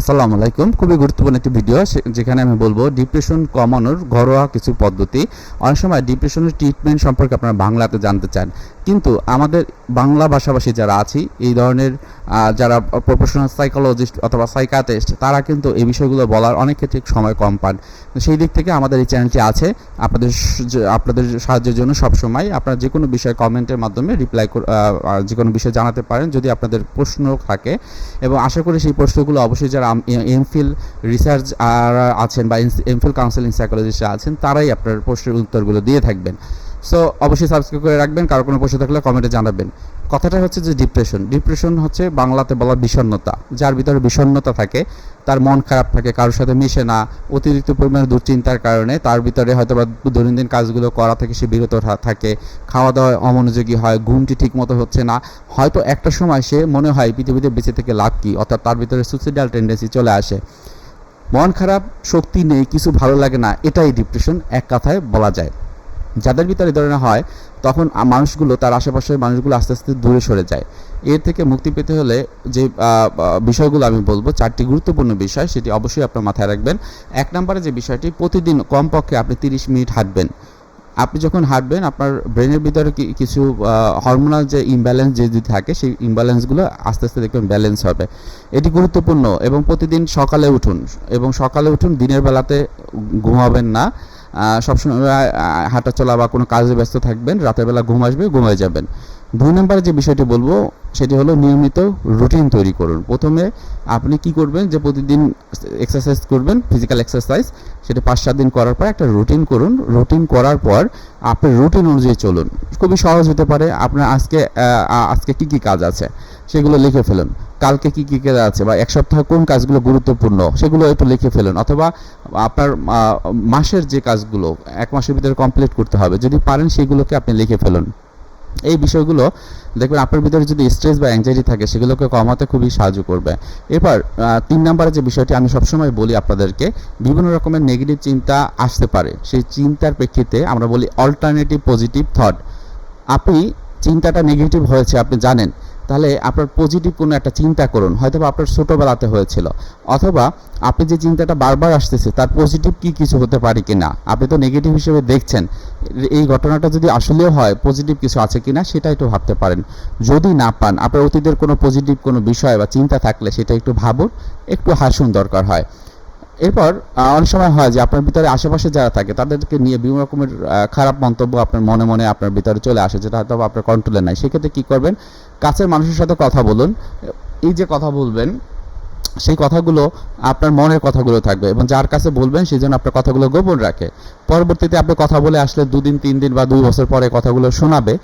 আসসালামু আলাইকুম। খুবই গুরুত্বপূর্ণ একটি ভিডিও যেখানে আমি বলব ডিপ্রেশন কমানোর ঘরোয়া কিছু পদ্ধতি। অনেক সময় ডিপ্রেশনের ট্রিটমেন্ট সম্পর্কে আপনারা বাংলাতে জানতে চান। কিন্তু আমাদের বাংলা ভাষাভাষী যারা আছি, এই ধরনের যারা প্রফেশনাল সাইকোলজিস্ট অথবা সাইকাটিস্ট তারা কিন্তু এই বিষয়গুলো বলার অনেক ক্ষেত্রে সময় কম পান। সেই দিক থেকে আমাদের এই চ্যানেলটি আছে। আপনাদের আপনাদের সাহায্যের জন্য সবসময় আপনারা যে কোনো বিষয়ে কমেন্টের মাধ্যমে রিপ্লাই যে কোনো বিষয় জানাতে পারেন, যদি আপনাদের প্রশ্ন থাকে। এবং আশা করি সেই প্রশ্নগুলো অবশ্যই যারা এমফিল রিসার্চ আর আছেন বা এমফিল কাউন্সিলিং সাইকোলজিস্ট আছেন, তারাই আপনার প্রশ্নের উত্তরগুলো দিয়ে থাকবেন। সো অবশ্যই সাবস্ক্রাইব করে রাখবেন, কারও কোনো প্রশ্ন থাকলে কমেন্টে জানাবেন। কথাটা হচ্ছে যে ডিপ্রেশন ডিপ্রেশন হচ্ছে বাংলাতে বলা বিষণ্ণতা। যার ভিতরে বিষণ্ণতা থাকে, তার মন খারাপ থাকে, কারোর সাথে মিশে না, অতিরিক্ত পরিমাণে দুশ্চিন্তার কারণে, তার ভিতরে হয়তো বা দৈনন্দিন কাজগুলো করা থেকে সে বিরত থাকে খাওয়া দাওয়া অমনোযোগী হয়, ঘুমটি ঠিক মতো হচ্ছে না। হয়তো একটা সময় সে মনে হয় পৃথিবীতে বেঁচে থেকে লাভ কী, অর্থাৎ তার ভিতরে সুইসাইডাল টেন্ডেন্সি চলে আসে। মন খারাপ, শক্তি নেই, কিছু ভালো লাগে না, এটাই ডিপ্রেশন এক কথায় বলা যায়। যাদের ভিতরে ধরনের হয়, তখন মানুষগুলো, তার আশেপাশের মানুষগুলো আস্তে আস্তে দূরে সরে যায়। এর থেকে মুক্তি পেতে হলে যে বিষয়গুলো আমি বলব, চারটি গুরুত্বপূর্ণ বিষয়, সেটি অবশ্যই আপনার মাথায় রাখবেন। এক নম্বরে যে বিষয়টি, প্রতিদিন কমপক্ষে আপনি তিরিশ মিনিট হাঁটবেন। আপনি যখন হাঁটবেন, আপনার ব্রেনের ভিতরে কিছু হরমোনাল যে ইমব্যালেন্স যে যদি থাকে, সেই ইমব্যালেন্সগুলো আস্তে আস্তে দেখবেন ব্যালেন্স হবে। এটি গুরুত্বপূর্ণ এবং প্রতিদিন সকালে উঠুন, এবং সকালে উঠুন, দিনের বেলাতে ঘুমাবেন না। সবসময় হাঁটাচলা হাঁটা চলা বা কোনো কাজে ব্যস্ত থাকবেন, রাতের বেলা ঘুম আসবে, ঘুমিয়ে যাবেন। দুই নম্বরে যে বিষয়টি বলব, সেটি হলো নিয়মিত রুটিন তৈরি করুন। প্রথমে আপনি কি করবেন যে প্রতিদিন এক্সারসাইজ করবেন ফিজিক্যাল এক্সারসাইজ সেটা পাঁচ সাত দিন করার পর একটা রুটিন করুন। রুটিন করার পর আপনার রুটিন অনুযায়ী চলুন। খুবই সহজ হতে পারে, আপনার আজকে আজকে কি কি কাজ আছে, সেগুলো লিখে ফেলুন। কালকে কি কি কাজ আছে বা এক সপ্তাহ কোন কাজগুলো গুরুত্বপূর্ণ, সেগুলো একটু লিখে ফেলুন। অথবা আপনার মাসের যে কাজগুলো, এক মাসের ভিতরে কমপ্লিট করতে হবে। যদি পারেন সেগুলোকে আপনি লিখে ফেলুন। এই বিষয়গুলো দেখবেন আপনার ভিতরে যদি স্ট্রেস বা অ্যাংজাইটি থাকে, সেগুলোকে কমাতে খুবই সাহায্য করবে। এরপর তিন নম্বরে যে বিষয়টি আমি সবসময় বলি আপনাদেরকে, বিভিন্ন রকমের নেগেটিভ চিন্তা আসতে পারে। সেই চিন্তার প্রেক্ষিতে আমরা বলি অল্টারনেটিভ পজিটিভ থট আপনি চিন্তাটা নেগেটিভ হয়েছে, আপনি জানেন। তাহলে আপনার পজিটিভ কোনো একটা চিন্তা করুন হয়তো আপনার ছোটোবেলাতে হয়েছিল। অথবা আপনি যে চিন্তাটা বারবার আসতেছে, তার পজিটিভ কি কিছু হতে পারে কি না আপনি তো নেগেটিভ হিসেবে দেখছেন। এই ঘটনাটা যদি আসলেও হয় পজিটিভ কিছু আছে কি না সেটা একটু ভাবতে পারেন। যদি না পান, আপনার অতীতের কোনো পজিটিভ কোনো বিষয় বা চিন্তা থাকলে সেটা একটু ভাবুন, একটু হাসুন দরকার হয়। এরপর অনেক সময় হয় যে আপনার ভিতরে আশেপাশে যারা থাকে, তাদেরকে নিয়ে বিভিন্ন রকমের খারাপ মন্তব্য আপনার মনে মনে আপনার ভিতরে চলে আসে, যেটা হয়তো আপনার কন্ট্রোলে নাই। সেক্ষেত্রে কী করবেন? কাছের মানুষের সাথে কথা বলুন। এই যে কথা বলবেন, সেই কথাগুলো আপনার মনের কথাগুলো থাকবে এবং যার কাছে বলবেন সেই জন্য আপনার কথাগুলো গোপন রাখে। পরবর্তীতে আপনি কথা বলে আসলে দুদিন, তিন দিন বা দুই বছর পরে কথাগুলো শোনাবে।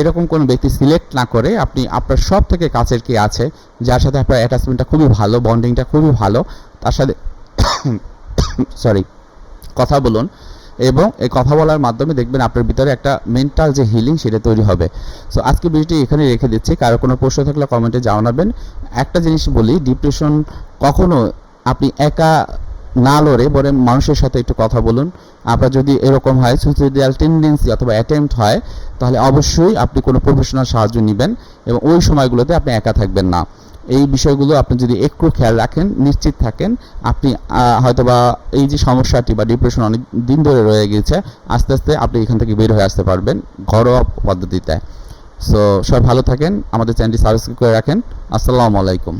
এরকম কোনো ব্যক্তি সিলেক্ট না করে আপনি আপনার সব থেকে কাছের কি আছে, যার সাথে আপনার অ্যাটাচমেন্টটা খুবই ভালো বন্ডিংটা খুবই ভালো, তার সাথে সরি কথা বলুন এবং এই কথা বলার মাধ্যমে দেখবেন আপনার ভিতরে একটা মেন্টাল যে হিলিং সেটা তৈরি হবে। সো আজকে ভিডিওটি এখানে রেখে দিচ্ছি। কারও কোনো প্রশ্ন থাকলে কমেন্টে জানাবেন। একটা জিনিস বলি ডিপ্রেশন কখনো আপনি একা না লড়ে বরং মানুষের সাথে একটু কথা বলুন। আপনার যদি এরকম হয় সুইসাইডাল টেন্ডেন্সি অথবা অ্যাটেম্পট হয়, তাহলে অবশ্যই আপনি কোনো প্রফেশনাল সাহায্য নেবেন এবং ওই সময়গুলোতে আপনি একা থাকবেন না। এই বিষয়গুলো আপনি যদি একটু খেয়াল রাখেন, নিশ্চিত থাকেন, আপনি হয়তোবা এই যে সমস্যাটি বা ডিপ্রেশন অনেক দিন ধরে রয়ে গেছে, আস্তে আস্তে আপনি এখান থেকে বের হয়ে আসতে পারবেন ঘরোয়া পদ্ধতিতে। সো সবাই ভালো থাকেন, আমাদের চ্যানেলটি সাবস্ক্রাইব করে রাখেন। আসসালামু আলাইকুম।